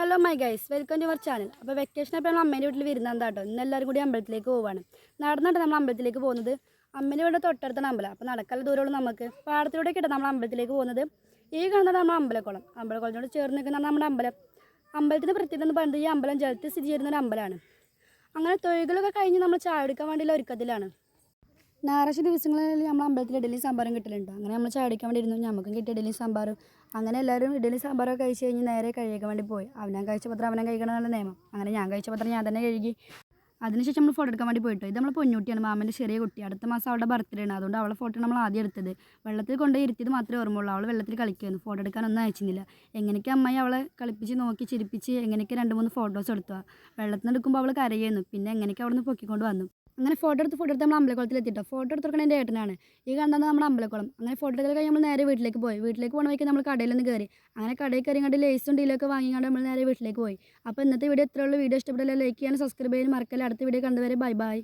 Hello my guys welcome to our channel അപ്പോൾ vacation അപ്പോൾ നമ്മൾ അമ്മേന്റെ വീട്ടിൽ വരുന്നതാണ് കേട്ടോ ഇന്ന് എല്ലാവരും കൂടി അമ്പലത്തിലേക്ക് പോവാണ്. നടന്നിട്ട് നമ്മൾ അമ്പലത്തിലേക്ക് പോകുന്നത് അമ്മേന്റെ വീട് തൊട്ടടുത്താണ് അമ്പലം. അപ്പോൾ നടക്കാനുള്ള ദൂരമുള്ളൂ നമുക്ക് പാടത്തിലൂടെ കിട്ടും നമ്മൾ അമ്പലത്തിലേക്ക് പോകുന്നത്. ഈ കാണുന്നത് നമ്മൾ അമ്പലക്കുളം. അമ്പലക്കുളത്തിനോട് ചേർന്ന് നിൽക്കുന്ന നമ്മുടെ അമ്പലം. അമ്പലത്തിന്റെ പ്രത്യേകത എന്ന് പറയുന്നത് ഈ അമ്പലം ജലത്തിൽ സ്ഥിതി ചെയ്യുന്ന ഒരു അമ്പലമാണ്. അങ്ങനെ തൊഴിലുകളൊക്കെ കഴിഞ്ഞ് നമ്മൾ ചായ എടുക്കാൻ വേണ്ടിയുള്ള ഒരുക്കത്തിലാണ്. ഞായറാഴ്ച ദിവസങ്ങളിൽ നമ്മൾ അമ്പലത്തിൽ ഇഡലിയും സാമ്പാറും കിട്ടലുണ്ട്. അങ്ങനെ നമ്മൾ ചാടിക്കാൻ വേണ്ടി ഇരുന്നു. നമുക്കും കിട്ടിയ ഇഡലിയും സാമ്പാറും. അങ്ങനെ എല്ലാവരും ഇഡലിയും സാമ്പാറും ഒക്കെ കഴിച്ച് കഴിഞ്ഞ് നേരെ കഴിക്കാൻ വേണ്ടി പോയി. അവനാൻ കഴിച്ച പത്രം അവനാൻ കഴിക്കണം എന്നുള്ള നിയമം. അങ്ങനെ ഞാൻ കഴിച്ച പത്രം ഞാൻ തന്നെ കഴുകി. അതിനുശേഷം നമ്മൾ ഫോട്ടോ എടുക്കാൻ വേണ്ടി പോയിട്ട് ഇത് നമ്മൾ പൊന്നൂട്ടിയാണ് മാമന്റെ ചെറിയ കുട്ടി. അടുത്ത മാസം അവളുടെ ബർത്ത്ഡേ ആണ്. അതുകൊണ്ട് അവളെ ഫോട്ടോ നമ്മൾ ആദ്യം എടുത്തത്. വെള്ളത്തിൽ കൊണ്ടുപോയി ഇരുത്തിയത് മാത്രമേ ഓർമ്മയുള്ളൂ. അവൾ വെള്ളത്തിൽ കളിക്കുമായിരുന്നു ഫോട്ടോ എടുക്കാനൊന്നും അയച്ചിരുന്നില്ല. എങ്ങനെയൊക്കെ അമ്മായി അവളെ കളിപ്പിച്ച് നോക്കി ചിരിപ്പിച്ച് എങ്ങനെയൊക്കെ രണ്ട് മൂന്ന് ഫോട്ടോസ് എടുത്തു. വെള്ളത്തിൽ നിന്ന് എടുക്കുമ്പോൾ അവൾ കരയുന്നു. പിന്നെ എങ്ങനെയൊക്കെ അവിടെ നിന്ന് പൊക്കിക്കൊണ്ട് വന്നു. അങ്ങനെ ഫോട്ടോ എടുത്ത് ഫോട്ടോ എടുത്ത് നമ്മൾ അമ്പലക്കുളത്തിൽ എത്തിയിട്ടോ ഫോട്ടോ എടുത്തിരിക്കണ എന്റെ ഏട്ടനാണ്. ഈ കണ്ടത് നമ്മുടെ അമ്പലക്കുളം. അങ്ങനെ ഫോട്ടോ എടുക്കൽ നമ്മൾ നേരെ വീട്ടിലേക്ക് പോയി. വീട്ടിലേക്ക് പോകണ വഴിക്ക് നമ്മൾ കടയിൽ നിന്ന് കയറി അങ്ങനെ കടയിൽ കയറി കണ്ട് ലേസും ഡീലൊക്കെ വാങ്ങിക്കൊണ്ട് നമ്മൾ നേരെ വീട്ടിലേക്ക് പോയി. അപ്പോൾ ഇന്നത്തെ വീഡിയോ ഇത്രയുള്ള വീഡിയോ ഇഷ്ടപ്പെടില്ല ലൈക്ക് ചെയ്യാനും സബ്സ്ക്രൈബ് ചെയ്യാനും മറക്കല്ല. അടുത്ത വീഡിയോ കണ്ടുവരെ ബൈ ബൈ